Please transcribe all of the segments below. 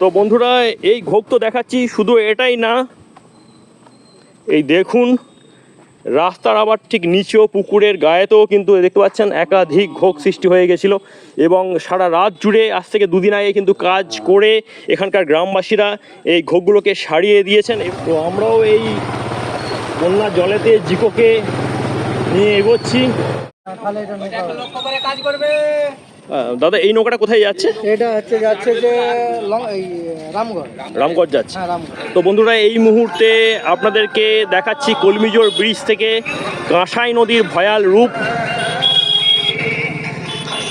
তো বন্ধুরা এই ঘোগ তো দেখাচ্ছি শুধু এটাই না। এই দেখুন রাস্তার আবার ঠিক নিচেও পুকুরের গায়েতেও কিন্তু দেখতে পাচ্ছেন একাধিক ঘোগ সৃষ্টি হয়ে গেছিল। এবং সারা রাত জুড়ে আজ থেকে দুদিন আগে কিন্তু কাজ করে এখানকার গ্রামবাসীরা এই ঘোগগুলোকে সারিয়ে দিয়েছেন। তো আমরাও এই বন্যার জলেতে জিকোকে নিয়ে এগোচ্ছি। কাজ করবে। দাদা এই নৌকাটা কোথায় যাচ্ছে? এটা হচ্ছে যাচ্ছে যে রামগড়। রামগঞ্জ যাচ্ছে। হ্যাঁ তো বন্ধুরা এই মুহূর্তে আপনাদেরকে দেখাচ্ছি কলমিজোর ব্রিজ থেকে কাঁসাই নদীর ভয়াল রূপ।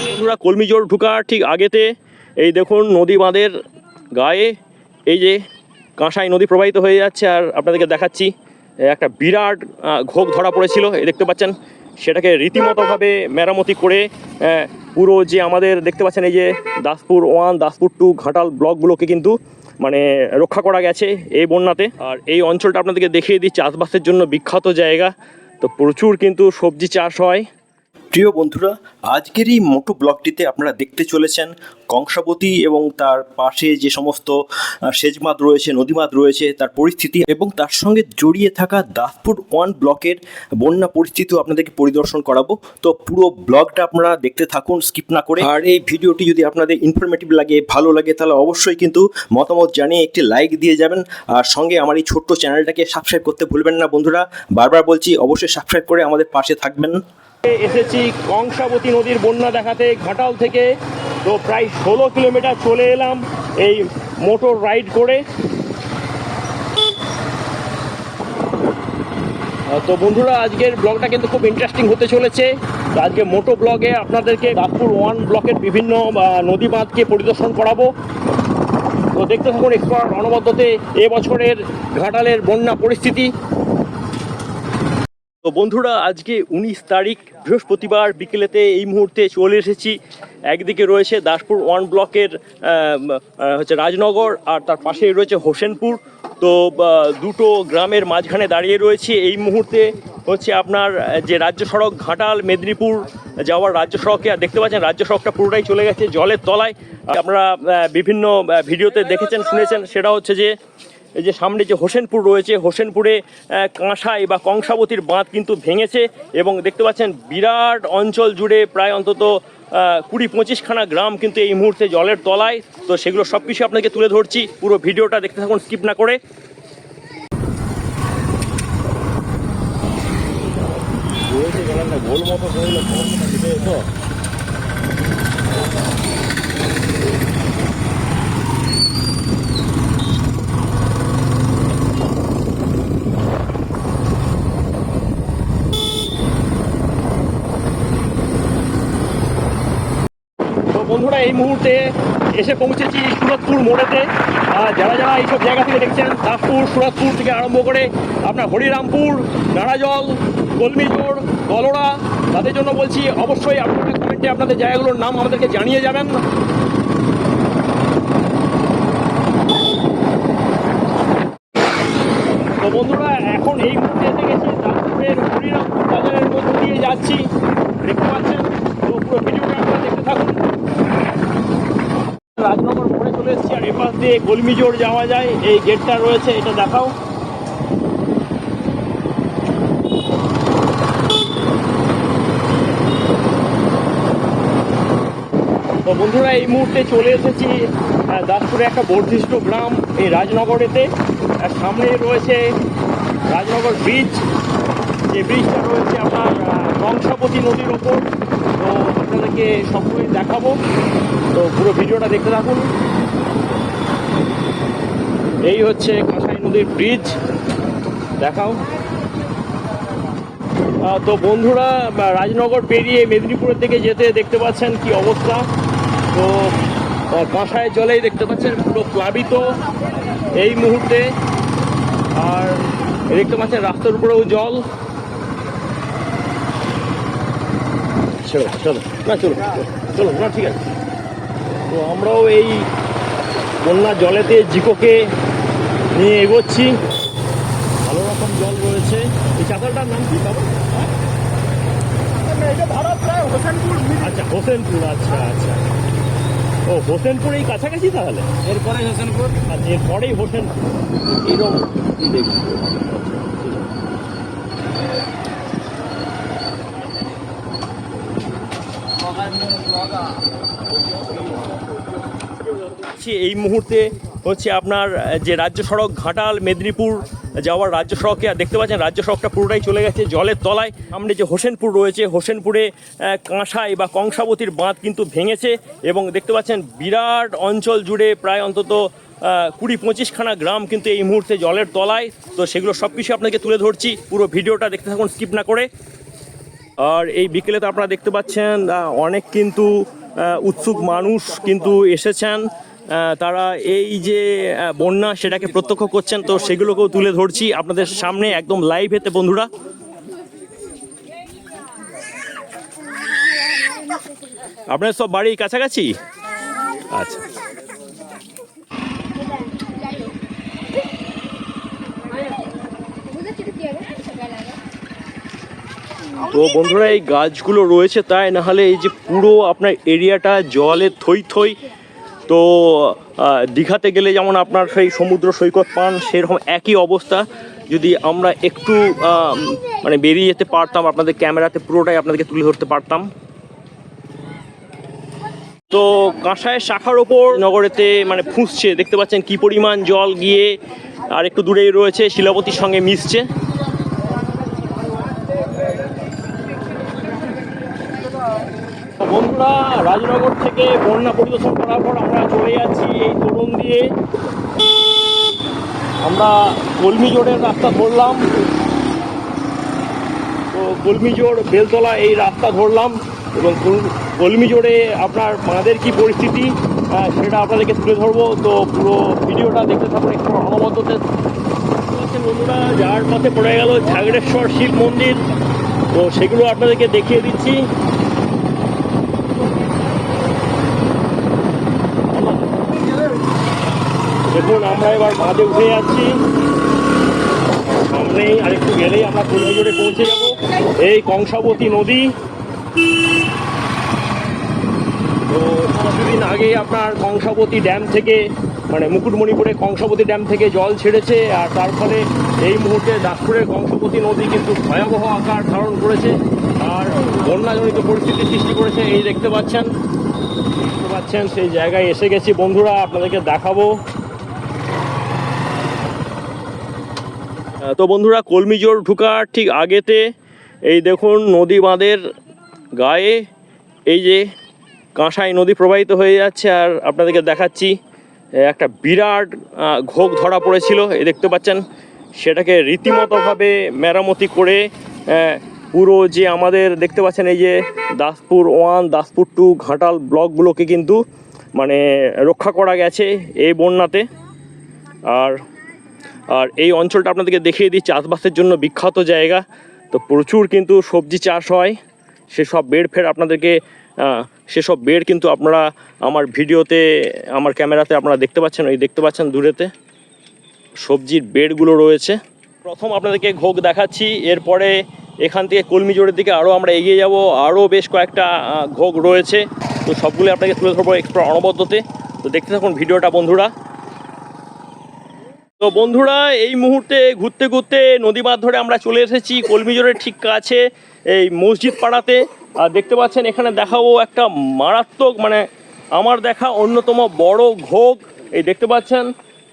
বন্ধুরা কলমিজোর ঢুকার ঠিক আগেতে। এই দেখুন নদী বাঁধের গায়ে এই যে কাঁসাই নদী প্রবাহিত হয়ে যাচ্ছে। আর আপনাদেরকে দেখাচ্ছি একটা বিরাট ঘোগ ধরা পড়েছিল এই দেখতে পাচ্ছেন। সেটাকে রীতিমতোভাবে মেরামতি করে পুরো যে আমাদের দেখতে পাচ্ছেন এই যে দাসপুর ওয়ান, দাসপুর টু ঘাটাল ব্লকগুলোকে কিন্তু মানে রক্ষা করা গেছে এই বন্যাতে। আর এই অঞ্চলটা আপনাদেরকে দেখিয়ে দিই, চাষবাসের জন্য বিখ্যাত জায়গা। তো প্রচুর কিন্তু সবজি চাষ হয়। প্রিয় বন্ধুরা, আজকের এই মোটো ব্লগটিতে আপনারা দেখতে চলেছেন কংসাবতী এবং তার পাশে যে সমস্ত সেজমাদ রয়েছে, নদীমাদ রয়েছে, তার পরিস্থিতি এবং তার সঙ্গে জড়িয়ে থাকা দাসপুর ওয়ান ব্লকের বন্যা পরিস্থিতিও আপনাদেরকে পরিদর্শন করাবো। তো পুরো ব্লগটা আপনারা দেখতে থাকুন, স্কিপ না করে। আর এই ভিডিওটি যদি আপনাদের ইনফরমেটিভ লাগে, ভালো লাগে, তাহলে অবশ্যই কিন্তু মতামত জানিয়ে একটি লাইক দিয়ে যাবেন। আর সঙ্গে আমার এই ছোট্ট চ্যানেলটাকে সাবস্ক্রাইব করতে ভুলবেন না বন্ধুরা। বারবার বলছি, অবশ্যই সাবস্ক্রাইব করে আমাদের পাশে থাকবেন। এসেছি কংসাবতী নদীর বন্যা দেখাতে ঘাটাল থেকে। তো প্রায় ষোলো কিলোমিটার চলে এলাম এই মোটর রাইড করে। তো বন্ধুরা, আজকের ব্লগটা কিন্তু খুব ইন্টারেস্টিং হতে চলেছে। তো আজকে মোটো ব্লগে আপনাদেরকে দাসপুর ওয়ান ব্লকের বিভিন্ন নদী বাঁধকে পরিদর্শন করাবো। তো দেখতে থাকুন এক্সপার্ট অনবদ্যতে এবছরের ঘাটালের বন্যা পরিস্থিতি। তো বন্ধুরা, আজকে উনিশ তারিখ, বৃহস্পতিবার বিকেলেতে এই মুহূর্তে চলে এসেছি। একদিকে রয়েছে দাসপুর ওয়ান ব্লকের হচ্ছে রাজনগর আর তার পাশেই রয়েছে হোসেনপুর। তো দুটো গ্রামের মাঝখানে দাঁড়িয়ে রয়েছে। এই মুহূর্তে হচ্ছে আপনার যে রাজ্য সড়ক ঘাটাল, মেদিনীপুর যাওয়ার রাজ্য সড়কে, আর দেখতে পাচ্ছেন রাজ্য সড়কটা পুরোটাই চলে গেছে জলের তলায়। আপনারা বিভিন্ন ভিডিওতে দেখেছেন, শুনেছেন, সেটা হচ্ছে যে যে সামনে যে হোসেনপুর রয়েছে, হোসেনপুরে কাঁসাই বা কংসাবতীর বাঁধ কিন্তু ভেঙেছে এবং দেখতে পাচ্ছেন বিরাট অঞ্চল জুড়ে প্রায় অন্তত কুড়ি পঁচিশখানা গ্রাম কিন্তু এই মুহূর্তে জলের তলায়। তো সেগুলো সব কিছু আপনাকে তুলে ধরছি, পুরো ভিডিওটা দেখতে থাকুন, স্কিপ না করে। গোল মতো বন্ধুরা, এই মুহূর্তে এসে পৌঁছেছি সুরতপুর মোড়েতে। যারা যারা এইসব জায়গা থেকে দেখছেন, দাসপুর, সুরতপুর থেকে আরম্ভ করে আপনার হরিরামপুর, নারাজল, কলমিজোড় কলোড়া তাদের জন্য বলছি, অবশ্যই আপনাদের কমেন্টে আপনাদের জায়গাগুলোর নাম আমাদেরকে জানিয়ে যাবেন। তো বন্ধুরা, এখন এই মুহূর্তে এসে গেছি দাসপুরের হরিরামপুর বাজারের মধ্যে দিয়ে যাচ্ছি। দেখতে পাচ্ছেন তো পুরো ভিডিওটা আপনারা দেখতে থাকুন রাজনগর মোড়ে চলে এসেছি আর এপাশ দিয়ে কলমিজোড় যাওয়া যায়। এই গেটটা রয়েছে, এটা দেখাও। তো বন্ধুরা, এই মুহূর্তে চলে এসেছি দাসপুরে একটা বর্ধিষ্ট গ্রাম, এই রাজনগরেতে। সামনে রয়েছে রাজনগর ব্রিজ। যে ব্রিজটা রয়েছে আপনার কংসাবতী নদীর ওপর। তো আপনাদেরকে সবসময় দেখাবো। তো পুরো ভিডিওটা দেখতে থাকুন। এই হচ্ছে কাঁসাই নদীর ব্রিজ দেখাও। তো বন্ধুরা রাজনগর পেরিয়ে মেদিনীপুরের দিকে যেতে দেখতে পাচ্ছেন কি অবস্থা। তো কাঁসায় জলেই দেখতে পাচ্ছেন, পুরো প্লাবিত এই মুহূর্তে। আর দেখতে পাচ্ছেন, রাস্তার উপরেও জল। চলো চলো, না, চলো চলো, না, ঠিক আছে। তো আমরাও এই বন্যা জলেতে জিকোকে নিয়ে এগোচ্ছি। ভালো রকম জল রয়েছে। এই চাতালটার নাম কি বাবা? হোসেনপুর আচ্ছা হোসেনপুর আচ্ছা আচ্ছা। ও হোসেনপুর এই কাছাকাছি তাহলে? এরপরে হোসেনপুর। আর এরপরেই হোসেন এরকম দেখুন হচ্ছে এই মুহূর্তে হচ্ছে আপনার যে রাজ্য সড়ক ঘাটাল, মেদিনীপুর যাওয়ার রাজ্য সড়কে, আর দেখতে পাচ্ছেন রাজ্য সড়কটা পুরোটাই চলে গেছে জলের তলায়। সামনে যে হোসেনপুর রয়েছে, হোসেনপুরে কাঁসাই বা কংসাবতীর বাঁধ কিন্তু ভেঙেছে এবং দেখতে পাচ্ছেন বিরাট অঞ্চল জুড়ে প্রায় অন্তত কুড়ি পঁচিশখানা গ্রাম কিন্তু এই মুহূর্তে জলের তলায়। তো সেগুলো সব কিছু আপনাকে তুলে ধরছি, পুরো ভিডিওটা দেখতে থাকুন, স্কিপ না করে। আর এই বিকেলে তো আপনারা দেখতে পাচ্ছেন অনেক কিন্তু উৎসুক মানুষ কিন্তু এসেছেন। তারা এই যে বন্যা সেটাকে প্রত্যক্ষ করছেন, তো সেগুলোকেও তুলে ধরছি আপনাদের সামনে একদম লাইভ হেতে বন্ধুরা। আপনার সব বাড়ি কাছাকাছি? আচ্ছা। তো বন্ধুরা, এই গাছগুলো রয়েছে, তাই না হলে এই যে পুরো আপনার এরিয়াটা জলে থই থই তো দীঘাতে গেলে যেমন আপনার সেই সমুদ্র সৈকত পান, সেরকম একই অবস্থা। যদি আমরা একটু মানে বেরিয়ে যেতে পারতাম, আপনাদের ক্যামেরাতে পুরোটাই আপনাদেরকে তুলে ধরতে পারতাম। তো কাঁসায়ের শাখার ওপর নগরেতে মানে ফুঁসছে, দেখতে পাচ্ছেন কি পরিমাণ জল গিয়ে, আর একটু দূরেই রয়েছে, শিলাবতীর সঙ্গে মিশছে। বন্ধুরা রাজনগর থেকে বন্যা পরিদর্শন করার পর আমরা চলে যাচ্ছি এই তরুণ দিয়ে। আমরা কলমি জোড়ের রাস্তা ধরলাম। তো কলমি জোড় বেলতলা এই রাস্তা ধরলাম এবং কল- কলমি জোড়ে আপনার মাদের কি পরিস্থিতি সেটা আপনাদেরকে তুলে ধরবো। তো পুরো ভিডিওটা দেখতে থাকুন একটু অনবদ্যতে দেখতে বন্ধুরা, যার পথে পড়ে গেল ঝাগড়েশ্বর শিব মন্দির। তো সেগুলো আপনাদেরকে দেখিয়ে দিচ্ছি। দেখুন, আমরা এবার বাঁধে উঠে যাচ্ছি। সামনেই আরেকটু গেলেই আমরা কলমিজোড়ে পৌঁছে যাব। এই কংসাবতী নদী। তো কিছুদিন আগেই আপনার কংসাবতী ড্যাম থেকে মানে মুকুটমণিপুরে কংসাবতী ড্যাম থেকে জল ছেড়েছে, আর তার ফলে এই মুহূর্তে দাসপুরের কংসাবতী নদী কিন্তু ভয়াবহ আকার ধারণ করেছে, আর বন্যাজনিত পরিস্থিতি সৃষ্টি করেছে, এই দেখতে পাচ্ছেন। দেখতে পাচ্ছেন, সেই জায়গায় এসে গেছি। বন্ধুরা, আপনাদেরকে দেখাবো। তো বন্ধুরা কলমিজোর ঢুকার ঠিক আগেতে এই দেখুন নদী বাঁধের গায়ে এই যে কাঁসাই নদী প্রবাহিত হয়ে যাচ্ছে আর আপনাদেরকে দেখাচ্ছি একটা বিরাট ঘোগ ধরা পড়েছিল, এই দেখতে পাচ্ছেন, সেটাকে রীতিমতোভাবে মেরামতি করে পুরো যে আমাদের দেখতে পাচ্ছেন এই যে দাসপুর ওয়ান, দাসপুর টু ঘাটাল ব্লকগুলোকে কিন্তু মানে রক্ষা করা গেছে এই বন্যাতে। আর আর এই অঞ্চলটা আপনাদেরকে দেখিয়ে দিই, চাষবাসের জন্য বিখ্যাত জায়গা। তো প্রচুর কিন্তু সবজি চাষ হয়। সেসব বেড ফের আপনাদেরকে সেসব বেড কিন্তু আপনারা আমার ভিডিওতে, আমার ক্যামেরাতে আপনারা দেখতে পাচ্ছেন, ওই দেখতে পাচ্ছেন দূরেতে। সবজির বেডগুলো রয়েছে। প্রথম আপনাদেরকে ঘোগ দেখাচ্ছি, এরপরে এখান থেকে কলমিজোড়ের দিকে আরও আমরা এগিয়ে যাব। আরও বেশ কয়েকটা ঘোগ রয়েছে। তো সবগুলো আপনাকে তুলে ধরবো একটু অনবদ্যতে। তো দেখতে থাকুন ভিডিওটা, বন্ধুরা। তো বন্ধুরা, এই মুহূর্তে ঘুরতে ঘুরতে নদী বাঁধ ধরে আমরা চলে এসেছি কলমিজোরের ঠিক কাছে, এই মসজিদ পাড়াতে আর দেখতে পাচ্ছেন, এখানে দেখাবো একটা মারাত্মক মানে আমার দেখা অন্যতম বড় ঘোগ। এই দেখতে পাচ্ছেন,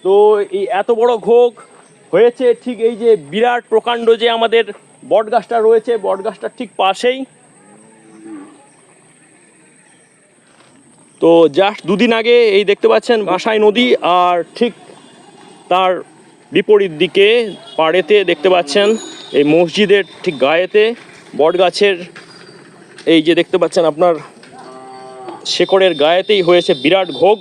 তো এই এত বড় ঘোগ হয়েছে ঠিক এই যে বিরাট প্রকাণ্ড যে আমাদের বটগাছটা রয়েছে, বটগাছটার ঠিক পাশেই। তো জাস্ট দুদিন আগে এই দেখতে পাচ্ছেন বাসাই নদী, আর ঠিক তার বিপরীত দিকে পাড়েতে দেখতে পাচ্ছেন এই মসজিদের ঠিক গায়েতে বটগাছের এই যে দেখতে পাচ্ছেন আপনার শেকড়ের গায়েতেই হয়েছে বিরাট ঘোগ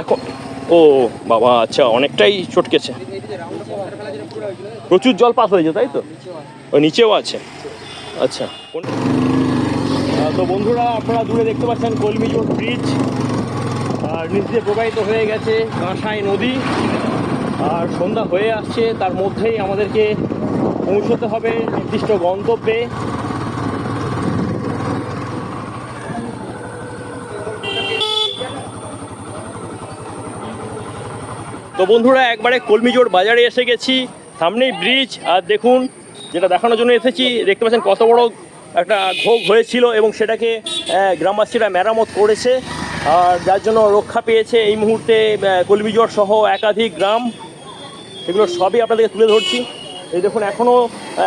এখন ও, বাবা আচ্ছা অনেকটাই চটকেছে। প্রচুর জল পাস হয়েছে, তাই তো? ওই নিচেও আছে। আচ্ছা। তো বন্ধুরা, আপনারা দূরে দেখতে পাচ্ছেন কলমিজোর ব্রিজ, আর নিচ প্রবাহিত হয়ে গেছে কাঁসাই নদী, আর সন্ধ্যা হয়ে আসছে, তার মধ্যেই আমাদেরকে পৌঁছতে হবে নির্দিষ্ট গন্তব্যে। তো বন্ধুরা, একবারে কলমিজোড় বাজারে এসে গেছি, সামনেই ব্রিজ, আর দেখুন, যেটা দেখানোর জন্য এসেছি, দেখতে পাচ্ছেন কত বড় একটা ঘোগ হয়েছিল এবং সেটাকে গ্রামবাসীরা মেরামত করেছে, আর যার জন্য রক্ষা পেয়েছে এই মুহূর্তে কলমিজোড় সহ একাধিক গ্রাম। এগুলো সবই আপনাদেরকে তুলে ধরছি। এই দেখুন এখনও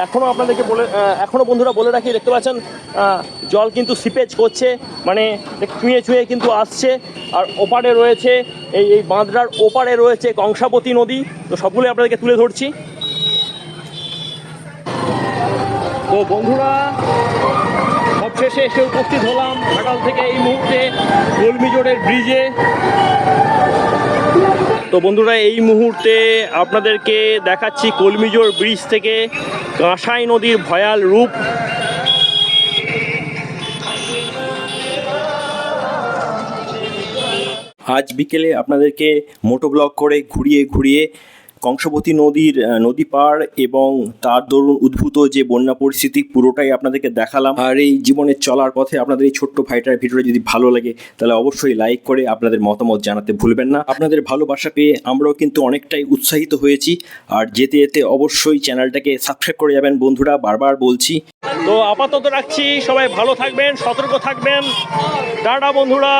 এখনও আপনাদেরকে বলে এখনও বন্ধুরা বলে রাখি, দেখতে পাচ্ছেন জল কিন্তু সিপেজ করছে মানে ছুঁয়ে ছুঁয়ে কিন্তু আসছে। আর ওপারে রয়েছে, এই এই বাঁধরার ওপারে রয়েছে কংসাবতী নদী, তো সবগুলো আপনাদেরকে তুলে ধরছি। তো বন্ধুরা, সবশেষে এসে উপস্থিত হলাম ঘাটাল থেকে এই মুহূর্তে কলমিজোড়ের ব্রিজে। তো বন্ধুরা, এই মুহূর্তে আপনাদেরকে দেখাচ্ছি কলমিজোর ব্রিজ থেকে কাঁসাই নদীর ভয়াল রূপ। আজ বিকেলে আপনাদেরকে মোটো ব্লগ করে ঘুরিয়ে ঘুরিয়ে কংসবতী নদীর নদী পার এবং তার দরুন উদ্ভূত যে বন্যা পরিস্থিতি, পুরোটাই আপনাদেরকে দেখালাম। আর এই জীবনের চলার পথে আপনাদের এই ছোট্ট ভাইটার ভিডিওটা যদি ভালো লাগে, তাহলে অবশ্যই লাইক করে আপনাদের মতামত জানাতে ভুলবেন না। আপনাদের ভালোবাসা পেয়ে আমরাও কিন্তু অনেকটাই উৎসাহিত হয়েছি। আর যেতে যেতে অবশ্যই চ্যানেলটাকে সাবস্ক্রাইব করে যাবেন বন্ধুরা, বারবার বলছি। তো আপাতত রাখছি, সবাই ভালো থাকবেন, সতর্ক থাকবেন। টাটা বন্ধুরা।